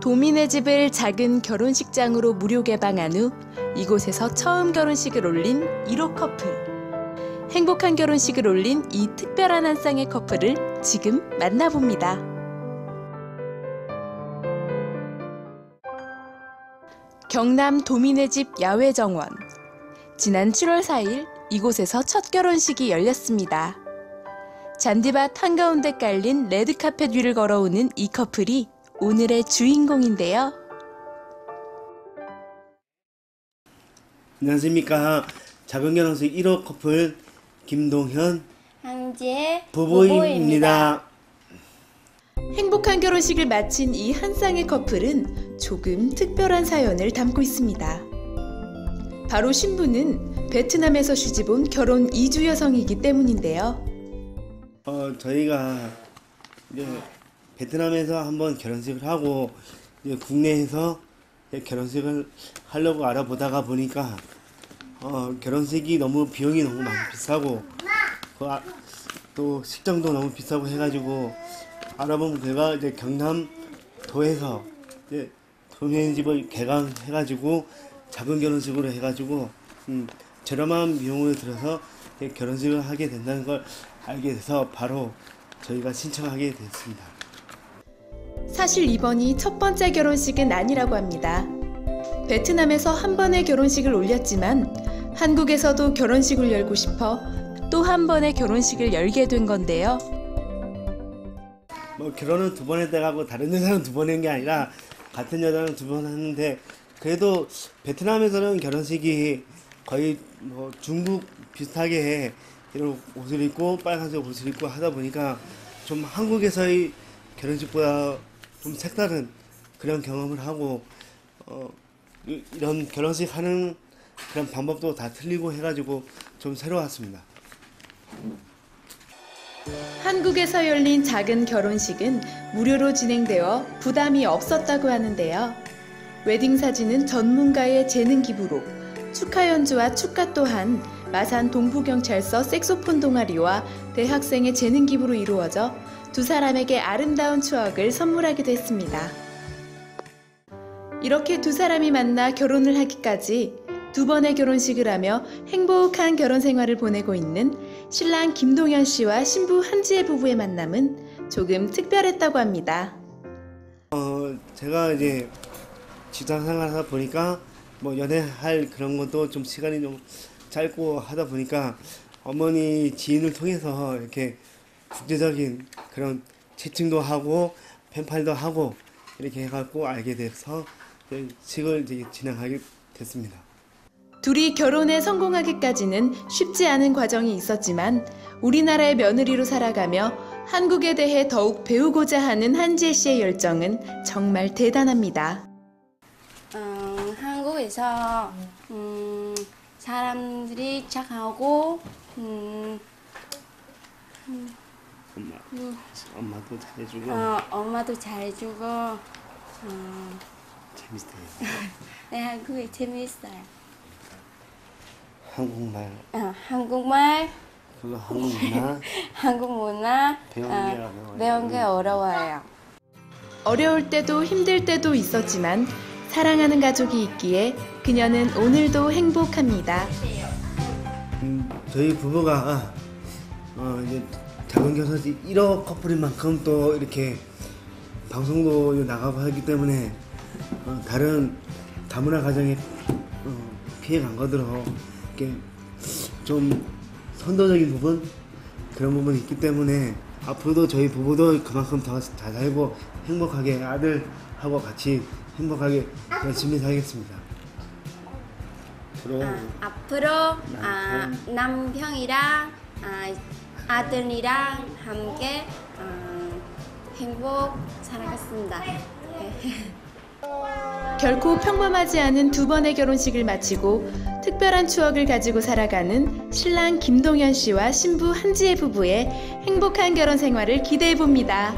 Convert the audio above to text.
도민의 집을 작은 결혼식장으로 무료 개방한 후 이곳에서 처음 결혼식을 올린 1호 커플. 행복한 결혼식을 올린 이 특별한 한 쌍의 커플을 지금 만나봅니다. 경남 도민의 집 야외 정원. 지난 7월 4일 이곳에서 첫 결혼식이 열렸습니다. 잔디밭 한가운데 깔린 레드카펫 위를 걸어오는 이 커플이 오늘의 주인공인데요. 안녕하십니까. 작은 결혼식 1호 커플 김동현 한지의 부부입니다. 행복한 결혼식을 마친 이 한 쌍의 커플은 조금 특별한 사연을 담고 있습니다. 바로 신부는 베트남에서 시집 온 결혼 이주 여성이기 때문인데요. 어, 저희가 이제 베트남에서 한번 결혼식을 하고 국내에서 결혼식을 하려고 알아보다가 보니까 어, 결혼식이 너무 비용이 너무 많이 비싸고 그 아- 또 식장도 너무 비싸고 해가지고 알아본 결과 이제 경남 도에서 이제 동현 집을 개강해가지고 작은 결혼식으로 해가지고 음, 저렴한 비용을 들어서 결혼식을 하게 된다는 걸 알게 돼서 바로 저희가 신청하게 됐습니다. 사실 이번이 첫 번째 결혼식은 아니라고 합니다. 베트남에서 한 번의 결혼식을 올렸지만 한국에서도 결혼식을 열고 싶어 또 한 번의 결혼식을 열게 된 건데요. 뭐 결혼은 두 번 했다고 다른 여자는 두 번 한 게 아니라 같은 여자는 두 번 하는데 그래도 베트남에서는 결혼식이 거의 뭐 중국 비슷하게 이런 옷을 입고 빨간색 옷을 입고 하다 보니까 좀 한국에서의 결혼식보다 좀 색다른 그런 경험을 하고 어 이- 이런 결혼식 하는 그런 방법도 다 틀리고 해가지고 좀 새로웠습니다. 한국에서 열린 작은 결혼식은 무료로 진행되어 부담이 없었다고 하는데요. 웨딩 사진은 전문가의 재능 기부로 축하 연주와 축가 또한 마산 동부경찰서 색소폰 동아리와 대학생의 재능 기부로 이루어져 두 사람에게 아름다운 추억을 선물하기도 했습니다. 이렇게 두 사람이 만나 결혼을 하기까지 두 번의 결혼식을 하며 행복한 결혼 생활을 보내고 있는 신랑 김동현 씨와 신부 한지혜 부부의 만남은 조금 특별했다고 합니다. 어, 제가 이제 직장 생활하다 보니까 뭐 연애할 그런 것도 좀 시간이 좀 짧고 하다 보니까 어머니 지인을 통해서 이렇게 국제적인 그런 채팅도 하고 펜팔도 하고 이렇게 해갖고 알게 돼서 식을 이제 진행하게 됐습니다. 둘이 결혼에 성공하기까지는 쉽지 않은 과정이 있었지만 우리나라의 며느리로 살아가며 한국에 대해 더욱 배우고자 하는 한지혜 씨의 열정은 정말 대단합니다. 음, 한국에서 음, 사람들이 착하고 음, 엄마, 엄마도 잘해주고 어, 엄마도 잘해주고 어, 재밌어요. 네, 한국이 재밌어요. 한국말 어, 한국말, 그거 한국 문화 한국 문화 배우는 어, 게 어려워요. 배운 게 어려워요. 어려울 때도 힘들 때도 있었지만 사랑하는 가족이 있기에 그녀는 오늘도 행복합니다. 음, 저희 부부가 어, 이제 작은 결혼식 1호 커플인 만큼 또 이렇게 방송도 나가고 하기 때문에 어, 다른 다문화 가정에 어, 피해가 안 가도록 이렇게 좀 선도적인 부분 그런 부분이 있기 때문에 앞으로도 저희 부부도 그만큼 더 잘 살고 행복하게 아들하고 같이 행복하게 열심히 살겠습니다. 앞으로 아, 앞으로 아, 남편이랑 아, 아들이랑 함께 어, 행복 살아갔습니다. 네. 결코 평범하지 않은 두 번의 결혼식을 마치고 특별한 추억을 가지고 살아가는 신랑 김동현 씨와 신부 한지혜 부부의 행복한 결혼 생활을 기대해 봅니다.